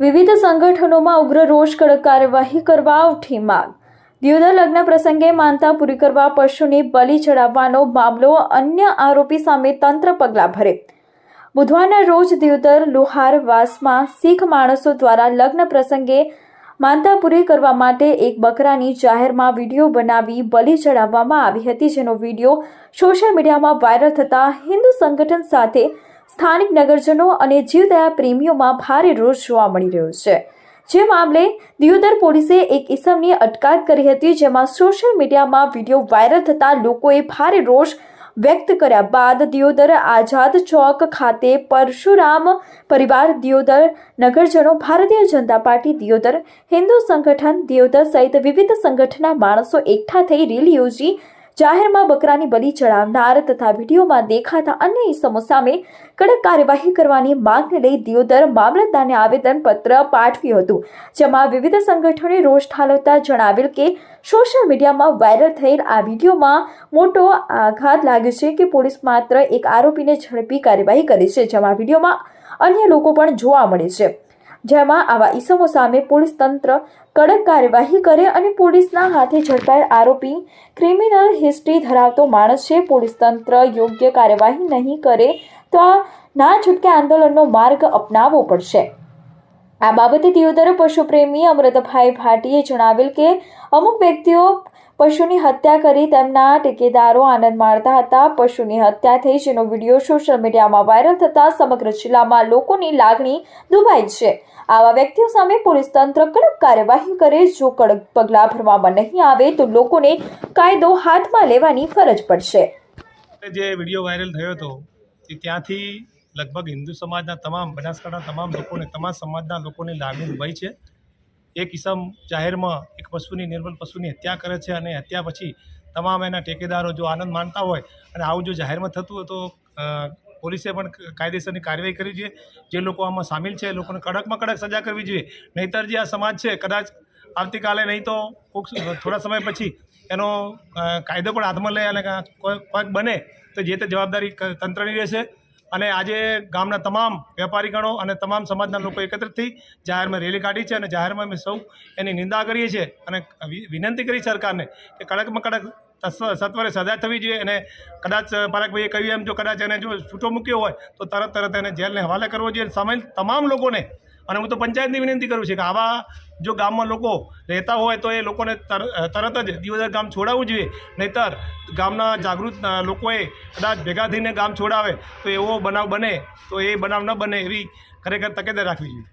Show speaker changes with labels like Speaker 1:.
Speaker 1: વિવિધ સંગઠનોમાં ઉગ્ર રોષ, કડક કાર્યવાહી કરવા ઉઠી માંગ. દિયોદર લગ્ન પ્રસંગે માનતા પૂરી કરવા પશુને બલિ ચડાવવાનો મામલો અન્ય આરોપી સામે તંત્ર પગલાં ભરે. બુધવારના રોજ દિયોદર લોહારવાસમાં શીખ માણસો દ્વારા લગ્ન પ્રસંગે માનતા પૂરી કરવા માટે એક બકરાની જાહેરમાં વીડિયો બનાવી બલિ ચડાવવામાં આવી હતી, જેનો વીડિયો સોશિયલ મીડિયામાં વાયરલ થતાં હિન્દુ સંગઠન સાથે સ્થાનિક નગરજનો અને જીવદયા પ્રેમીઓમાં ભારે રોષ જોવા મળી રહ્યો છે. જે મામલે દિયોદર પોલીસે એક ઇસમની અટકાયત કરી હતી, જેમાં સોશિયલ મીડિયામાં વીડિયો વાયરલ થતાં લોકોએ ભારે રોષ વ્યક્ત કર્યા બાદ દિયોદર આઝાદ ચોક ખાતે પરશુરામ પરિવાર, દિયોદર નગરજનો, ભારતીય જનતા પાર્ટી, દિયોદર હિન્દુ સંગઠન, દિયોદર સહિત વિવિધ સંગઠનના માણસો એકઠા થઈ રેલી યોજી જાહેરમાં બકરાની બલિ ચડાવનાર તથા વિડીયોમાં દેખાતા અન્ય ઇસમો સામે કડક કાર્યવાહી કરવાની માંગને લઈ દિયોદર મામલતદારને આવેદનપત્ર પાઠવ્યું હતું, જેમાં વિવિધ સંગઠનોએ રોષ ઠાલવતા જણાવેલ કે સોશિયલ મીડિયામાં વાયરલ થયેલ આ વિડીયોમાં મોટો આઘાત લાગ્યો છે કે પોલીસ માત્ર એક આરોપીને ઝડપી કાર્યવાહી કરી છે, જેમાં વિડીયોમાં અન્ય લોકો પણ જોવા મળે છે. જેમાં આવા ઈસમો સામે પોલીસ તંત્ર કડક કાર્યવાહી કરે અને પોલીસના હાથે ઝડપાયેલ આરોપી ક્રિમિનલ હિસ્ટ્રી ધરાવતો માણસ છે. પોલીસ તંત્ર યોગ્ય કાર્યવાહી નહીં કરે તો આ ના છૂટકે આંદોલનનો માર્ગ અપનાવવો પડશે. આ બાબતે દિયોદર પશુપ્રેમી અમૃતભાઈ ભાટીએ જણાવેલ કે અમુક વ્યક્તિઓ પશુની હત્યા કરી તેમના ટેકેદારો આનંદ માણતા હતા. પશુની હત્યા થઈ જેનો વીડિયો સોશિયલ મીડિયામાં વાયરલ થતાં સમગ્ર જિલ્લામાં લોકોની લાગણી દુભાઈ છે. આવા વ્યક્તિઓ સામે પોલીસ તંત્ર કડક કાર્યવાહી કરે, જો કડક પગલાં ભરવામાં નહીં આવે, તો લોકોને કાયદો હાથમાં લેવાની ફરજ પડશે.
Speaker 2: જે વીડિયો વાયરલ થયો હતો, એ ત્યાંથી લગભગ હિન્દુ સમાજના તમામ બનાસકાંઠા તમામ લોકોને, તમામ સમાજના લોકોની લાગણી દુભાઈ છે. એક ઇસમ જાહેરમાં એક પશુની નિર્બલ પશુની હત્યા કરે છે અને હત્યા પછી તમામ એના ટેકેદારો જો આનંદ માનતા હોય અને આવું જો જાહેરમાં થતું હોય તો પોલીસે પણ કાયદેસરની કાર્યવાહી કરવી જોઈએ. જે લોકો આમાં સામેલ છે એ લોકોને કડકમાં કડક સજા કરવી જોઈએ. નહીંતર જે આ સમાજ છે, કદાચ આવતીકાલે નહીં તો કોઈક થોડા સમય પછી એનો કાયદો પણ હાથમાં લે અને કોઈક બને તો જે તે જવાબદારી તંત્રની રહેશે. અને આજે ગામના તમામ વેપારીગણો અને તમામ સમાજના લોકો એકત્રિત થઈ જાહેરમાં રેલી કાઢી છે અને જાહેરમાં અમે સૌ એની નિંદા કરીએ છીએ અને વિનંતી કરી સરકારને કે કડકમાં કડક સત્વરે સજા થવી જોઈએ અને કદાચ પારકભાઈએ કહ્યું એમ, જો કદાચ એને જો છૂટો મૂક્યો હોય, તો તરત તરત એને જેલને હવાલે કરવો જોઈએ સામેલ તમામ લોકોને અને હું તો પંચાયતની વિનંતી કરું છું કે આવા જો ગામમાં લોકો રહેતા હોય તો એ લોકોને તરત જ દિવસર ગામ છોડાવવું જોઈએ. નહીંતર ગામના જાગૃત લોકોએ કદાચ ભેગા થઈને ગામ છોડાવે તો એવો બનાવ બને, તો એ બનાવ ન બને એવી ખરેખર તકેદારી રાખવી જોઈએ.